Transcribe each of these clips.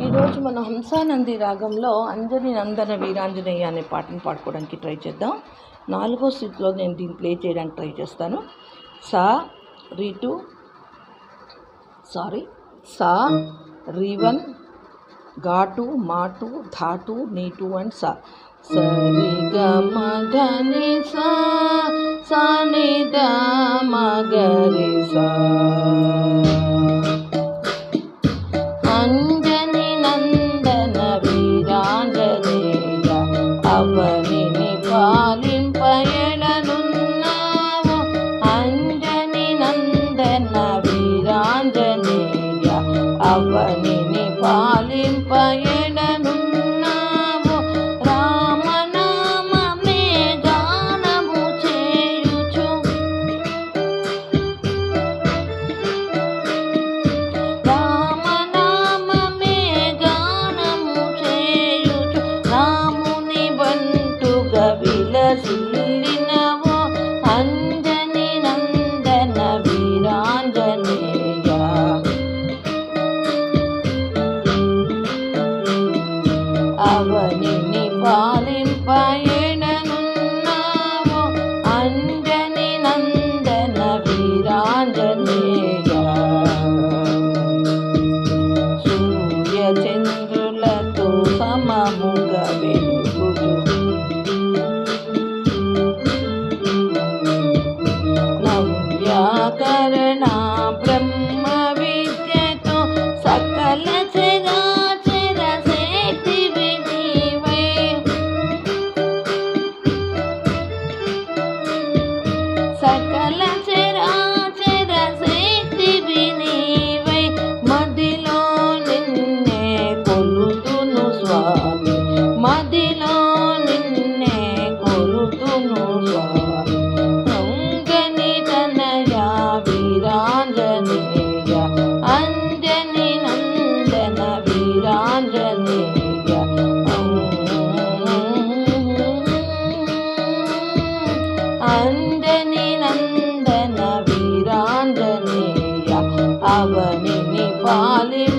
ఈరోజు మన హంసానంది రాగంలో అంజని నందన వీరాంజనేయ అనే పాటను పాడుకోవడానికి ట్రై చేద్దాం. నాలుగో స్థితిలో నేను దీన్ని ప్లే చేయడానికి ట్రై చేస్తాను. సా రీ టూ సారీ సా రీ వన్ ఘాటు మాటు ధాటు నీటు అండ్ సా. సరి గ మ సా సా ని ద మ సా. అవనిని పాలింపయడనున్నావు రామనామమే గానము చేయుచు. రామనామమే గానము చేయుచు. రాముని బంటుగా విలసిల్లినవో అవనిని పాలింపయననున్నావు అంజని నందన వీరాంజనేయ సూర్య సమముగా నవ్యాకరణ బ్రహ్మ అవనిని పాలింపయననున్నావు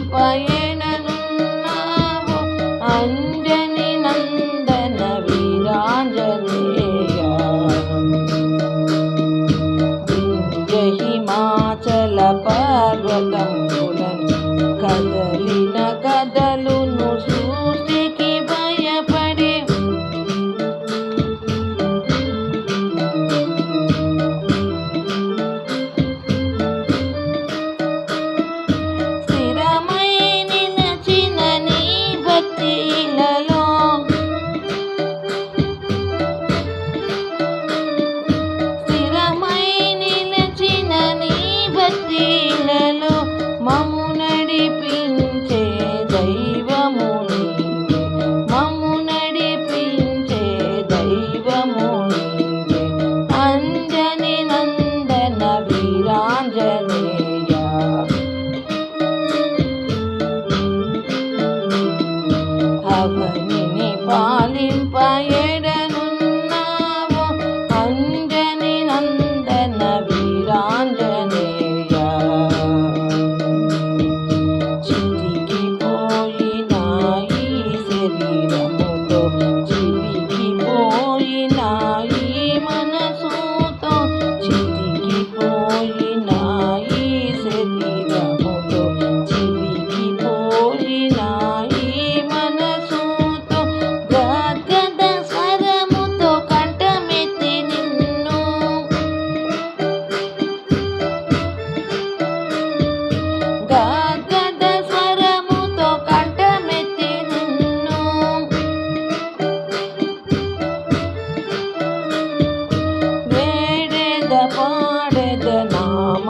అవనిని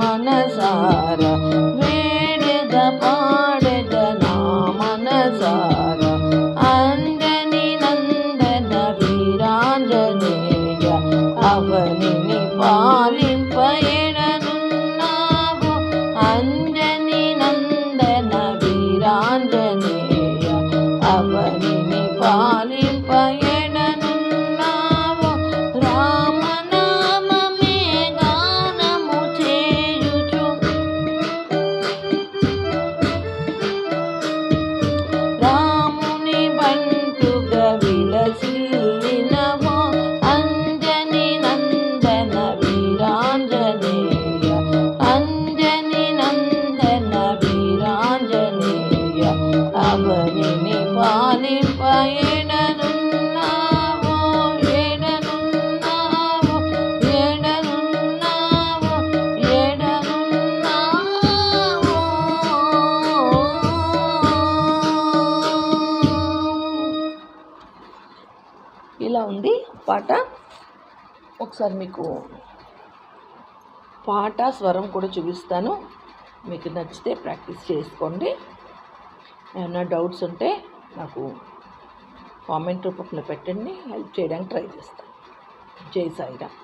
मनसार वेडदपाडदनामनसार अजनि नन्द न वीराजनेयानि पालिं पयडु ಅಂಜನಿ ನಂದನ ವೀರಾಂಜನೇಯ वीराजनेयानि पाल పాట ఒకసారి మీకు పాట స్వరం కూడా చూపిస్తాను. మీకు నచ్చితే ప్రాక్టీస్ చేసుకోండి. ఏమైనా డౌట్స్ ఉంటే నాకు కామెంట్ రూపంలో పెట్టండి. హెల్ప్ చేయడానికి ట్రై చేస్తాను. జై సాయిరామ్.